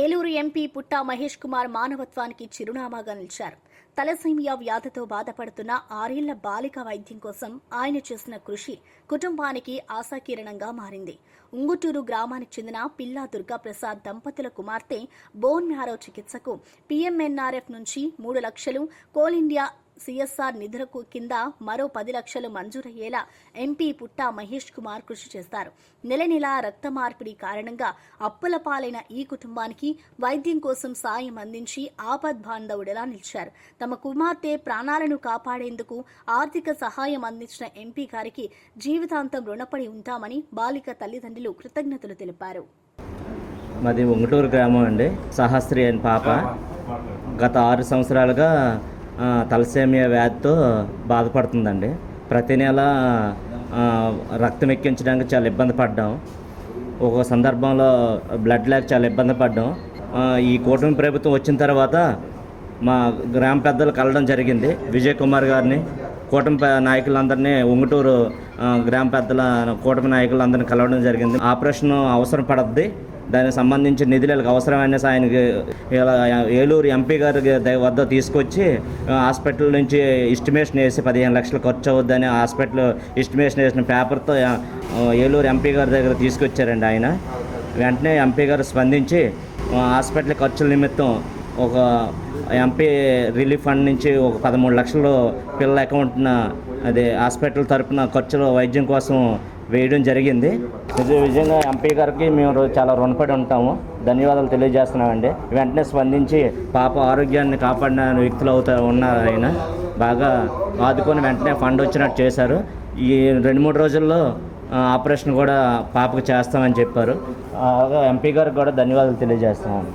Eluru MP Putta Mahesh Kumar మానవత్వానికి చిరునామాగా నిలిచారు. తలసీమియా వ్యాధితో బాధపడుతున్న ఆరేళ్ళ బాలిక వైద్యం కోసం ఆయన చేసిన కృషి కుటుంబానికి ఆశాకిరణంగా మారింది. ఉంగుటూరు గ్రామానికి చెందిన పిల్లా దుర్గా ప్రసాద్ దంపతుల కుమార్తె బోన్ మ్యారో చికిత్సకు పీఎంఎన్ఆర్ఎఫ్ నుంచి మూడు లక్షలు కోల్ ఇండియా సిఎస్ఆర్ నిధులకు కింద మరో పది లక్షలు మంజూరయ్యేలా ఎంపీ పుట్టా మహేష్ కుమార్ కృషి చేస్తారు. నెల నెలా రక్త మార్పిడి కారణంగా అప్పుల పాలైన ఈ కుటుంబానికి వైద్యం కోసం సాయం అందించి ఆపద్ బాంధవుడిలా నిలిచారు. తమ కుమార్తె ప్రాణాలను కాపాడేందుకు ఆర్థిక సహాయం అందించిన ఎంపీ గారికి జీవితాంతం రుణపడి ఉంటామని బాలిక తల్లిదండ్రులు కృతజ్ఞతలు తెలిపారు. మాది ఉంగుటూరు గ్రామం అండి. సహస్రి అని పాప. గత ఆరు సంవత్సరాలుగా తలసేమియా వ్యాధితో బాధపడుతుందండి. ప్రతి నెల రక్తం ఎక్కించడానికి చాలా ఇబ్బంది పడ్డాం. ఒక సందర్భంలో బ్లడ్ లేక చాలా ఇబ్బంది పడ్డాం. ఈ కూటమి ప్రభుత్వం వచ్చిన తర్వాత మా గ్రామ పెద్దలు కలవడం జరిగింది. విజయ్ కుమార్ గారిని కూటమి నాయకులందరినీ ఉంగుటూరు గ్రామ పెద్దల కూటమి నాయకులందరినీ కలవడం జరిగింది. ఆపరేషన్ అవసరం పడద్ది. దానికి సంబంధించిన నిధులకు అవసరమైన ఆయనకి ఇలా ఏలూరు ఎంపీ గారి వద్ద తీసుకొచ్చి హాస్పిటల్ నుంచి ఎస్టిమేషన్ వేసి పదిహేను లక్షలు ఖర్చు అవుద్దని హాస్పిటల్ ఎస్టిమేషన్ వేసిన పేపర్తో ఏలూరు ఎంపీ గారి దగ్గర తీసుకొచ్చారండి ఆయన. వెంటనే ఎంపీ గారు స్పందించి హాస్పిటల్ ఖర్చుల నిమిత్తం ఒక ఎంపీ రిలీఫ్ ఫండ్ నుంచి ఒక పదమూడు లక్షలు పిల్లల అకౌంట్న అదే హాస్పిటల్ తరపున ఖర్చులు వైద్యం కోసం వేయడం జరిగింది. నిజ విజయంగా ఎంపీ గారికి మేము చాలా రుణపడి ఉంటాము. ధన్యవాదాలు తెలియజేస్తున్నామండి. వెంటనే స్పందించి పాప ఆరోగ్యాన్ని కాపాడిన వ్యక్తులు అవుతా ఉన్నారు ఆయన బాగా ఆదుకొని వెంటనే ఫండ్ వచ్చినట్టు చేశారు. ఈ రెండు మూడు రోజుల్లో ఆపరేషన్ కూడా పాపకు చేస్తామని చెప్పారు. ఎంపీ గారికి కూడా ధన్యవాదాలు తెలియజేస్తున్నాను